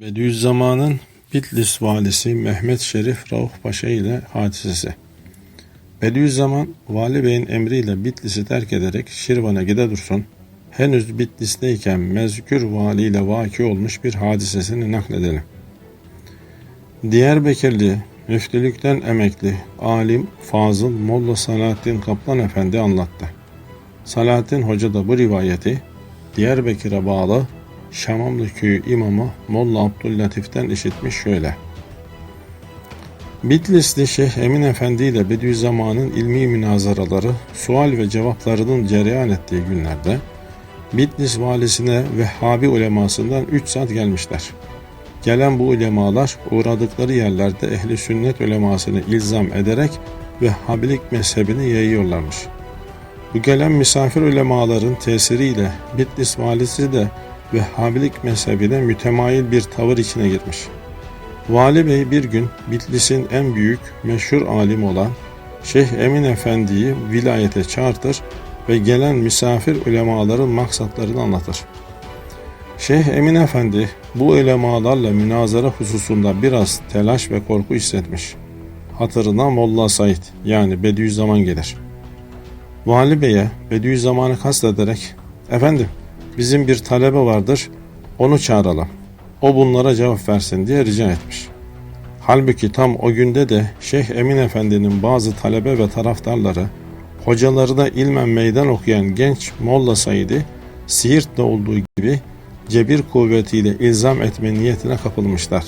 Bediüzzaman'ın Bitlis valisi Mehmet Şerif Rauf Paşa ile hadisesi. Bediüzzaman, Vali Bey'in emriyle Bitlis'i terk ederek Şirvan'a gide dursun, henüz Bitlis'teyken mezkür vali ile vaki olmuş bir hadisesini nakledelim. Diyarbakırlı, müftülükten emekli, alim, fazıl Molla Salahattin Kaplan Efendi anlattı. Salahattin Hoca da bu rivayeti Diyarbakır'a bağlı Şamamlı köyü imamı Molla Abdüllatif'ten işitmiş şöyle. Bitlisli Şeyh Emin Efendi ile Bediüzzaman'ın ilmi münazaraları, sual ve cevaplarının cereyan ettiği günlerde Bitlis valisine Vehhabi ulemasından 3 saat gelmişler. Gelen bu ulemalar uğradıkları yerlerde ehli sünnet ulemasını ilzam ederek Vehhabilik mezhebini yayıyorlarmış. Bu gelen misafir ulemaların tesiriyle Bitlis valisi de Vehhabilik mezhebine mütemayil bir tavır içine girmiş. Vali Bey bir gün Bitlis'in en büyük meşhur alim olan Şeyh Emin Efendi'yi vilayete çağırtır ve gelen misafir ulemaların maksatlarını anlatır. Şeyh Emin Efendi bu ulemalarla münazara hususunda biraz telaş ve korku hissetmiş. Hatırına Molla Said yani Bediüzzaman gelir. Vali Bey'e Bediüzzaman'ı kastederek ''Efendim bizim bir talebe vardır onu çağıralım. O bunlara cevap versin.'' diye rica etmiş. Halbuki tam o günde de Şeyh Emin Efendi'nin bazı talebe ve taraftarları hocaları da ilmen meydan okuyan genç Molla Said'i Siirt'te olduğu gibi cebir kuvvetiyle ilzam etme niyetine kapılmışlar.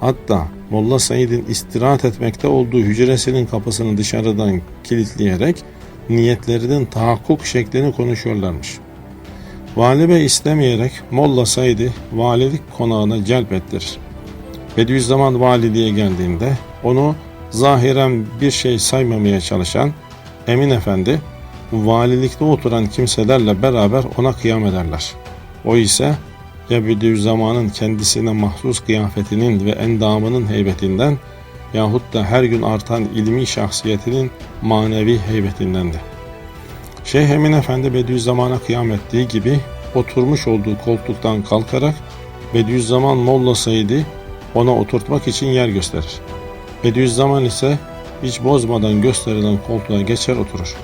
Hatta Molla Said'in istirahat etmekte olduğu hücresinin kapısını dışarıdan kilitleyerek niyetlerinin tahakkuk şeklini konuşuyorlarmış. Vali Bey istemeyerek Molla Said'i valilik konağına celp ettirir. Bediüzzaman valiliğe geldiğinde onu zahiren bir şey saymamaya çalışan Emin Efendi valilikte oturan kimselerle beraber ona kıyam ederler. O ise ya Bediüzzaman'ın kendisine mahsus kıyafetinin ve endamının heybetinden yahut da her gün artan ilmi şahsiyetinin manevi heybetindendi. Şeyh Emin Efendi Bediüzzaman'a kıyam ettiği gibi oturmuş olduğu koltuktan kalkarak Bediüzzaman Molla Said'i ona oturtmak için yer gösterir. Bediüzzaman ise hiç bozmadan gösterilen koltuğa geçer oturur.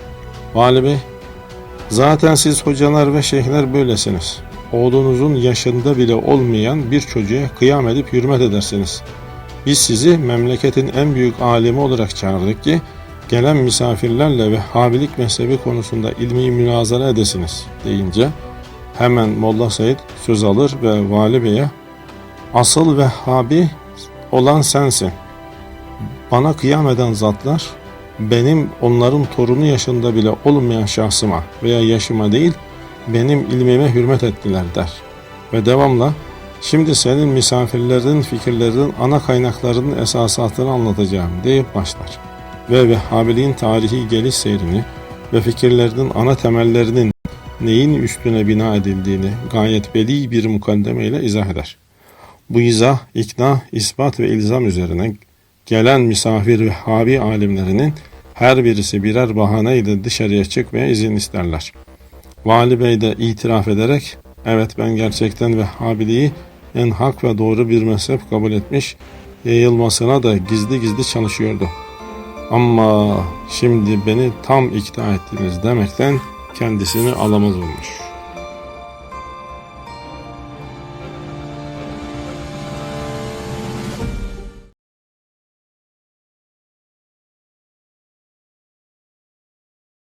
Vali Bey, zaten siz hocalar ve şeyhler böylesiniz. Oğlunuzun yaşında bile olmayan bir çocuğa kıyam edip hürmet edersiniz. Biz sizi memleketin en büyük alimi olarak çağırdık ki gelen misafirlerle ve habilik mezhebi konusunda ilmi münazara edesiniz deyince hemen Molla Said söz alır ve Vali Bey'e asıl Vehhabi olan sensin. Bana kıyam eden zatlar benim onların torunu yaşında bile olmayan şahsıma veya yaşıma değil benim ilmime hürmet ettiler der. Ve devamla şimdi senin misafirlerin fikirlerinin ana kaynaklarının esasatını anlatacağım deyip başlar. Ve Vehhabiliğin tarihi geliş seyrini ve fikirlerinin ana temellerinin neyin üstüne bina edildiğini gayet beli bir mukaddemeyle izah eder. Bu izah, ikna, ispat ve ilzam üzerine gelen misafir ve habi alimlerinin her birisi birer bahaneyle dışarıya çıkmaya izin isterler. Vali Bey de itiraf ederek, evet ben gerçekten Vehhabiliği en hak ve doğru bir mezhep kabul etmiş, yayılmasına da gizli gizli çalışıyordu. Ama şimdi beni tam ikna ettiniz demekten kendisini alamaz olmuş.''